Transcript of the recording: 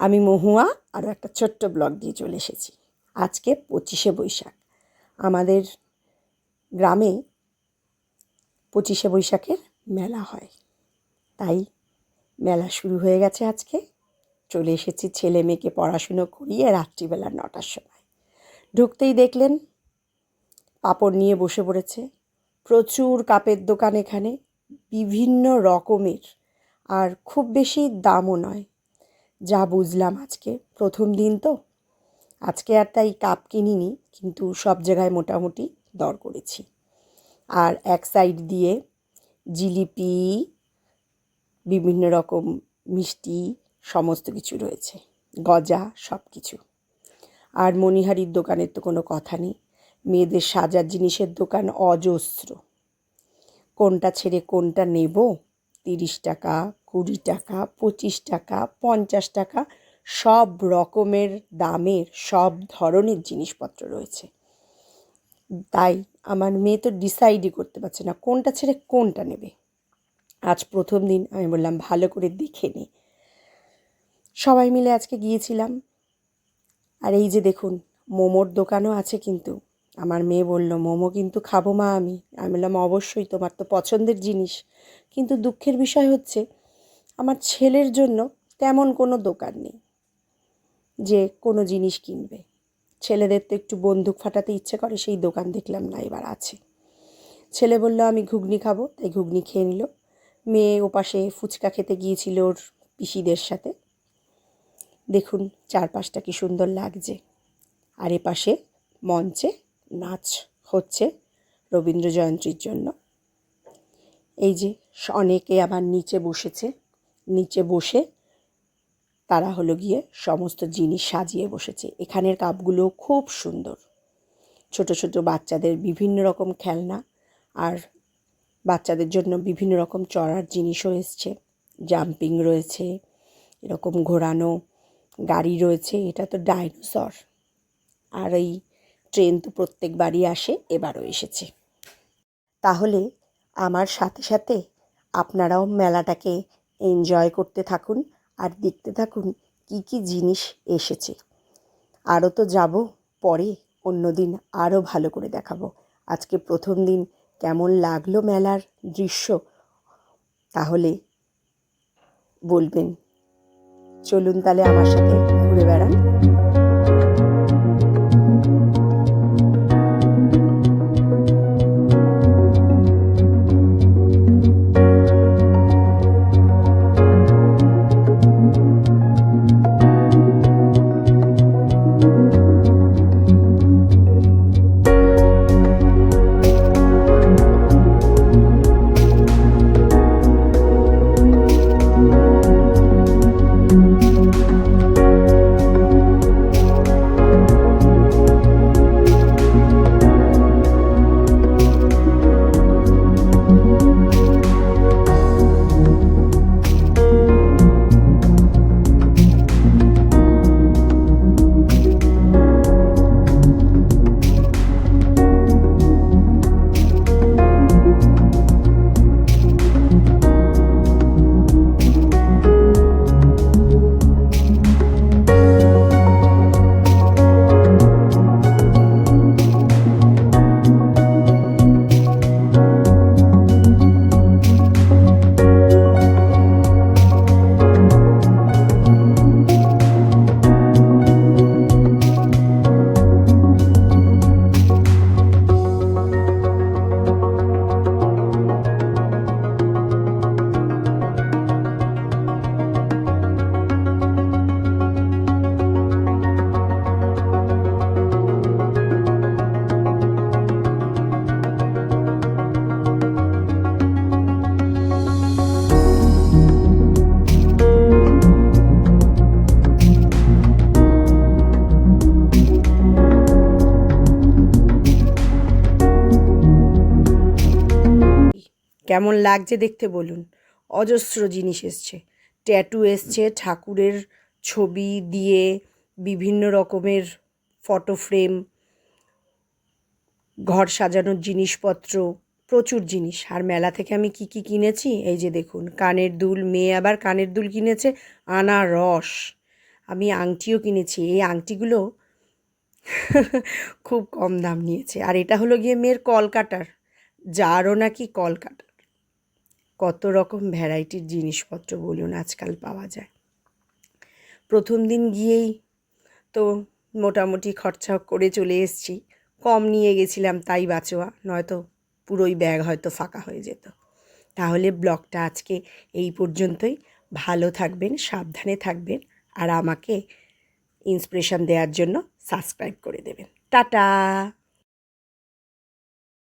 আমি মহুয়া আরও একটা ছোট্ট ব্লগ দিয়ে চলে এসেছি। আজকে পঁচিশে বৈশাখ। আমাদের গ্রামে পঁচিশে বৈশাখের মেলা হয়। তাই মেলা শুরু হয়ে গেছে আজকে। চলে এসেছি ছেলে মেয়েকে পড়াশুনো করিয়ে রাত্রিবেলা নটার সময়। ঢুকতেই দেখলেন পাপড় নিয়ে বসে পড়েছে। প্রচুর কাপের দোকান এখানে। বিভিন্ন রকমের। আর খুব বেশি দামও নয়। যা বুঝলাম আজকে। প্রথম দিন তো। আজকে আর তাই কাপ কিনিনি, কিন্তু সব জায়গায় মোটামুটি দর করেছি। আর এক সাইড দিয়ে জিলিপি, বিভিন্ন রকম মিষ্টি, সমস্ত কিছু রয়েছে। গজা সব কিছু আর মণিহারির দোকানের তো কোনো কথা নেই। মেয়েদের সাজার জিনিসের দোকান অজস্র। কোনটা ছেড়ে কোনটা নেব? তিরিশ টাকা কুড়ি টাকা, পঁচিশ টাকা, পঞ্চাশ টাকা, সব রকমের দামের সব ধরনের জিনিসপত্র রয়েছে। তাই আমার মেয়ে তো ডিসাইডই করতে পারছে না কোনটা ছেড়ে কোনটা নেবে। আজ প্রথম দিন আমি বললাম, ভালো করে দেখে নে। সবাই মিলে আজকে গিয়েছিলাম। আর এই যে দেখুন, মোমোর দোকানও আছে কিন্তু। আমার মেয়ে বলল, মোমো কিন্তু খাব মা আমি। আমি বললাম, অবশ্যই, তোমার তো পছন্দের জিনিস। কিন্তু দুঃখের বিষয় হচ্ছে আমার ছেলের জন্য তেমন কোনো দোকান নেই যে কোনো জিনিস কিনবে। ছেলেদের তো একটু বন্দুক ফাটাতে ইচ্ছে করে, সেই দোকান দেখলাম না, এবার আছে। ছেলে বলল, আমি ঘুগনি খাব। তাই ঘুগনি খেয়ে নিল। মেয়ে ওপাশে ফুচকা খেতে গিয়েছিল ওর পিসিদের সাথে। দেখুন চারপাশটা কি সুন্দর লাগছে। আর এপাশে মঞ্চে নাচ হচ্ছে রবীন্দ্র জয়ন্তীর জন্য। এই যে অনেকে আবার নিচে বসেছে। নিচে বসে তারা হলো গিয়ে সমস্ত জিনিস সাজিয়ে বসেছে। এখানের কাপগুলো খুব সুন্দর। ছোট ছোট বাচ্চাদের বিভিন্ন রকম খেলনা আর বাচ্চাদের জন্য বিভিন্ন রকম চড়ার জিনিসও এসছে। জাম্পিং রয়েছে, এরকম ঘোরানো গাড়ি রয়েছে, এটা তো ডাইনোসর। আর এই ট্রেন তো প্রত্যেকবারই আসে, এবারও এসেছে। তাহলে আমার সাথে সাথে আপনারাও মেলাটাকে এনজয় করতে থাকুন আর দেখতে থাকুন কি কি জিনিস এসেছে। আরও তো যাব, পরে অন্য দিন আরও ভালো করে দেখাবো। আজকে প্রথম দিন কেমন লাগল মেলার দৃশ্য? তাহলে বলবেন, চলুন তাহলে আমার সাথে ঘুরে বেড়ান। কেমন লাগছে দেখতে বলুন। অজস্র জিনিস এসছে। ট্যাটু এসছে, ঠাকুরের ছবি দিয়ে বিভিন্ন রকমের ফটো ফ্রেম, ঘর সাজানোর জিনিসপত্র, প্রচুর জিনিস। আর মেলা থেকে আমি কি কি কিনেছি? এই যে দেখুন, কানের দুল, মেয়ে আবার কানের দুল কিনেছে, আনারস। আমি আংটিও কিনেছি। এই আংটিগুলো খুব কম দাম নিয়েছে। আর এটা হলো গিয়ে মেয়ের কলকাটার যারও নাকি কলকাটার কত রকম ভ্যারাইটির জিনিসপত্র বলুন আজকাল পাওয়া যায়। প্রথম দিন গিয়েই তো মোটামুটি খরচা করে চলে এসেছি। কম নিয়ে গেছিলাম তাই বাঁচোয়া, নয়তো পুরোই ব্যাগ হয়তো ফাঁকা হয়ে যেত। তাহলে ব্লগটা আজকে এই পর্যন্তই। ভালো থাকবেন, সাবধানে থাকবেন আর আমাকে ইন্সপিরেশান দেওয়ার জন্য সাবস্ক্রাইব করে দেবেন। টাটা!